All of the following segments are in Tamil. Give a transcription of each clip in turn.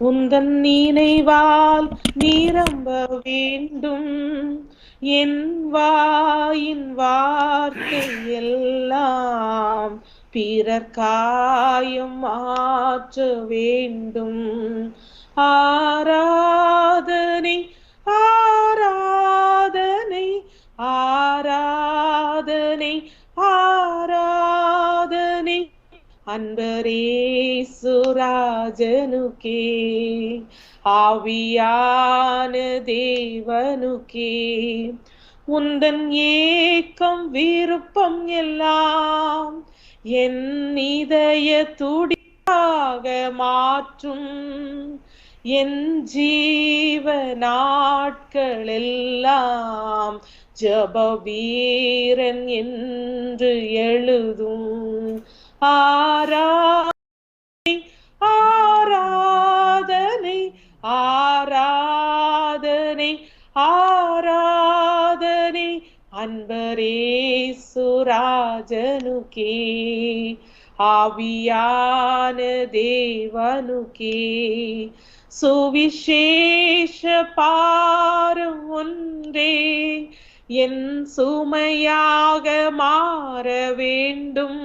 உந்தன் நினைவால் நிரம்ப வேண்டும். என் வாயின் வார்த்தை எல்லாம் பிறர் காயம் மாற்ற வேண்டும். ஆராதனை ஆராதனை ஆராதனை ஆராதனை. அன்பரே சுராஜனுக்கே ஆவியான தேவனுக்கே. உந்தன் ஏக்கம் விருப்பம் எல்லாம் என் இதய துடியாக மாற்றும். என் ஜீவ நாட்கள் எல்லாம் ஜப வீரன் என்று எழுதும். ஆரா அன்பரே சுராஜனுக்கே ஆவியான தேவனுக்கே. சுவிசேஷ பாரம் ஒன்றே என் சுமையாக மாற வேண்டும்.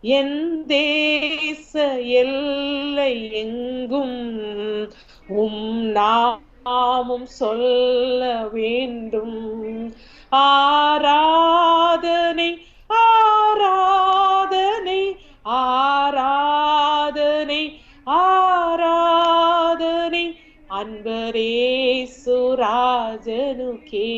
என் தேச எல்லை எங்கும் உம் நாமும் சொல்ல வேண்டும். ஆராதனை ஆராதனை ஆராதனை ஆராதனை. அன்பரே சுராஜனுக்கே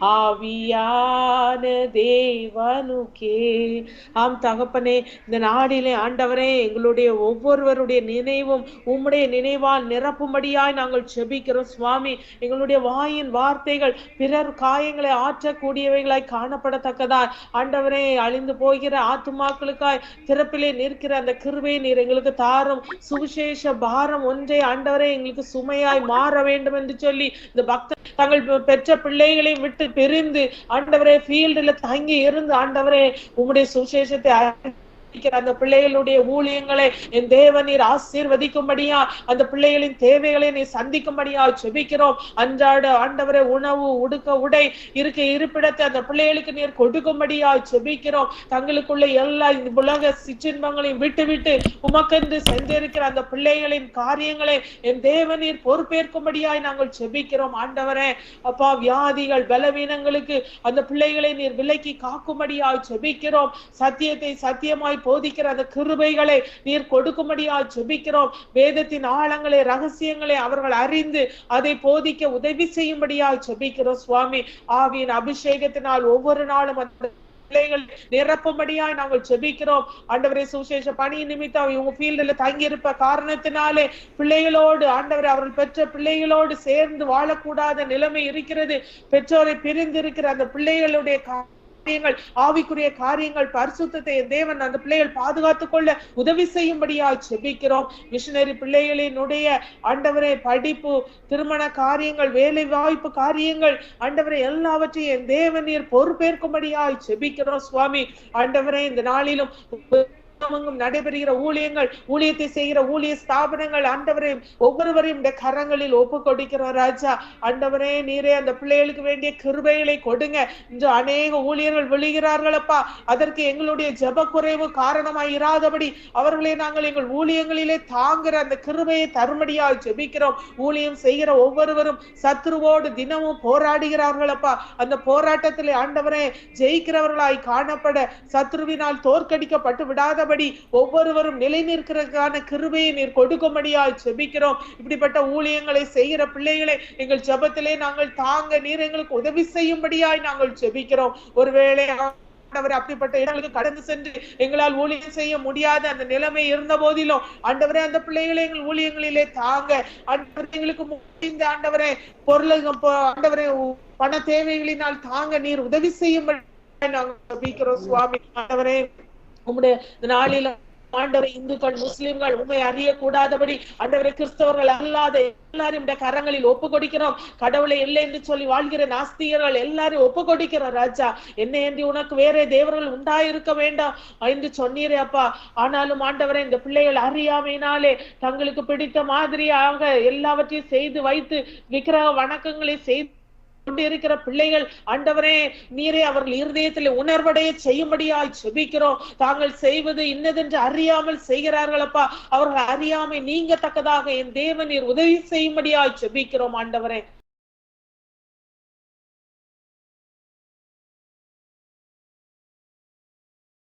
ஆவியான தேவனுக்கே. ஆம் தகப்பனே இந்த நாடிலே ஆண்டவரே எங்களுடைய ஒவ்வொருவருடைய நினைவும் உம்முடைய நினைவால் நிரப்பும்படியாய் நாங்கள் செபிக்கிறோம் சுவாமி. எங்களுடைய வாயின் வார்த்தைகள் பிறர் காயங்களை ஆற்றக்கூடியவைகளாய் காணப்படத்தக்கதாய். ஆண்டவரே அழிந்து போகிற ஆத்துமாக்களுக்காய் திறப்பிலே நிற்கிற அந்த கிருபையை நீர் எங்களுக்கு தாரும். சுவிசேஷ பாரம் ஒன்றை ஆண்டவரே எங்களுக்கு சுமையாய் மாற வேண்டும் என்று சொல்லி இந்த பக்தர் தங்கள் பெற்ற பிள்ளைகளை விட்டு பிரிந்து ஆண்டவரே ஃபீல்டுல தங்கி இருந்து ஆண்டவரே உங்களுடைய சுசேஷத்தை அந்த பிள்ளைகளுடைய ஊழியங்களை என் தேவன் நீர் ஆசீர்வதிக்கும்படியா அந்த பிள்ளைகளின் தேவைகளை நீ சந்திக்கும்படியா செபிக்கிறோம் அன்றாட ஆண்டவரை உணவு உடுக்க உடை இருக்க இருப்பிடத்தை அந்த பிள்ளைகளுக்கு நீர் கொடுக்கும்படியா செபிக்கிறோம் தங்களுக்குள்ள எல்லா இந்த உலக சிற்றின்பங்களையும் விட்டு விட்டு உமக்கென்று செஞ்சிருக்கிற அந்த பிள்ளைகளின் காரியங்களை என் தேவன் நீர் பொறுப்பேற்கும்படியாய் நாங்கள் செபிக்கிறோம் ஆண்டவரே அப்பா வியாதிகள் பலவீனங்களுக்கு அந்த பிள்ளைகளை நீர் விலக்கி காக்கும்படியாய் செபிக்கிறோம் சத்தியத்தை சத்தியமாய் போதிக்கிற அந்த கிருபைகளை நீர் கொடுக்கும்படியாய் ஜெபிக்கிறோம். வேதத்தின் ஆழங்களை ரகசியங்களை அவர்கள் அறிந்து அதை போதிக்க உதவி செய்யும்படியாய் ஜெபிக்கிறோம் சுவாமி. ஆவியின் அபிஷேகத்தினால் ஒவ்வொரு நாளும் அந்த பிள்ளைகள் நிரப்பும்படியாய் நாங்கள் ஜெபிக்கிறோம். ஆண்டவரே சுசேஷ பணி நிமித்தம் இவங்க ஃபீல்டுல தங்கி இருப்ப காரணத்தினாலே பிள்ளைகளோடு ஆண்டவர் அவர்கள் பெற்ற பிள்ளைகளோடு சேர்ந்து வாழக்கூடாத நிலைமை இருக்கிறது. பெற்றோரை பிரிந்து இருக்கிற அந்த பிள்ளைகளுடைய காரியங்கள் ஆவிக்குரிய காரியங்கள் பரிசுத்தத்தை தேவன் அந்த பிள்ளைகள் பாதுகாத்துக் கொள்ள உதவி செய்யும்படியா செபிக்கிறோம். மிஷினரி பிள்ளைகளினுடைய ஆண்டவரை படிப்பு திருமண காரியங்கள் வேலை வாய்ப்பு காரியங்கள் ஆண்டவரை எல்லாவற்றையும் என் தேவன் நீர் பொறுப்பேற்கும்படியாய் செபிக்கிறோம் சுவாமி. ஆண்டவரே இந்த நாளிலும் நடைபெறுகிற ஊழியங்கள் ஊழியத்தை செய்கிற ஊழிய ஸ்தாபனங்கள் அண்டவரையும் ஒவ்வொருவரையும் இந்த கரங்களில் ஒப்பு கொடுக்கிறோம் ராஜா. ஆண்டவரே நீரே அந்த பிள்ளைகளுக்கு வேண்டிய கிருபைகளை கொடுங்க. இன்று அநேக ஊழியர்கள் விழுகிறார்களப்பா அதற்கு எங்களுடைய ஜப குறைவு காரணமாய் இராதபடி அவர்களை நாங்கள் எங்கள் ஊழியங்களிலே தாங்குற அந்த கிருபையை தருமடியால் ஜெபிக்கிறோம். ஊழியம் செய்கிற ஒவ்வொருவரும் சத்ருவோடு தினமும் போராடுகிறார்களப்பா அந்த போராட்டத்திலே ஆண்டவரே ஜெயிக்கிறவர்களாய் காணப்பட சத்ருவினால் தோற்கடிக்கப்பட்டு விடாத மற்றபடி ஒவ்வொருவரும் நிலை நிற்கிறதுக்கான கிருபையை நீர் கொடுக்கும்படியாய் செபிக்கிறோம் இப்படிப்பட்ட ஊழியங்களை செய்கிற பிள்ளைகளை எங்கள் ஜபத்திலே நாங்கள் தாங்க நீர் எங்களுக்கு உதவி செய்யும்படியாய் நாங்கள் செபிக்கிறோம் ஒருவேளை ஆண்டவர் அப்படிப்பட்ட இடங்களுக்கு கடந்து சென்று எங்களால் ஊழியம் செய்ய முடியாத அந்த நிலைமை இருந்த போதிலும் ஆண்டவரே அந்த பிள்ளைகளை எங்கள் ஊழியங்களிலே தாங்க. ஆண்டவர் எங்களுக்கு முடிந்த ஆண்டவரே பொருள் ஆண்டவரே பண தேவைகளினால் தாங்க நீர் உதவி செய்யும்படி நாங்கள் சுவாமி ஆண்டவரே. உம்முடைய நாளில ஆண்டவரை இந்துக்கள் முஸ்லிம்கள் உண்மை அறியக்கூடாதபடி ஆண்டவரை கிறிஸ்தவர்கள் அல்லாத எல்லாரும் கரங்களில் ஒப்பு கொடுக்கிறோம் கடவுளை இல்லை என்று சொல்லி வாழ்கிற நாஸ்திகர்கள் எல்லாரும் ஒப்பு கொடுக்கிறோம் ராஜா. என்ன என்று உனக்கு வேற தேவர்கள் உண்டாயிருக்க வேண்டாம் என்று சொன்னீரே அப்பா. ஆனாலும் ஆண்டவரை இந்த பிள்ளைகள் அறியாமையினாலே தங்களுக்கு பிடித்த மாதிரியாக எல்லாவற்றையும் செய்து வைத்து விக்கிரக வணக்கங்களை செய்து கொண்டிருக்கிற பிள்ளைகள் ஆண்டவரே நீரே அவர்கள் இருதயத்தில் உணர்வடைய செய்யும்படியாய் செபிக்கிறோம். தாங்கள் செய்வது இன்னதென்று அறியாமல் செய்கிறார்கள் அப்பா அவர்கள் அறியாமை நீங்க தக்கதாக என் தேவன் நீர் உதவி செய்யும்படியாய் செபிக்கிறோம் ஆண்டவரே.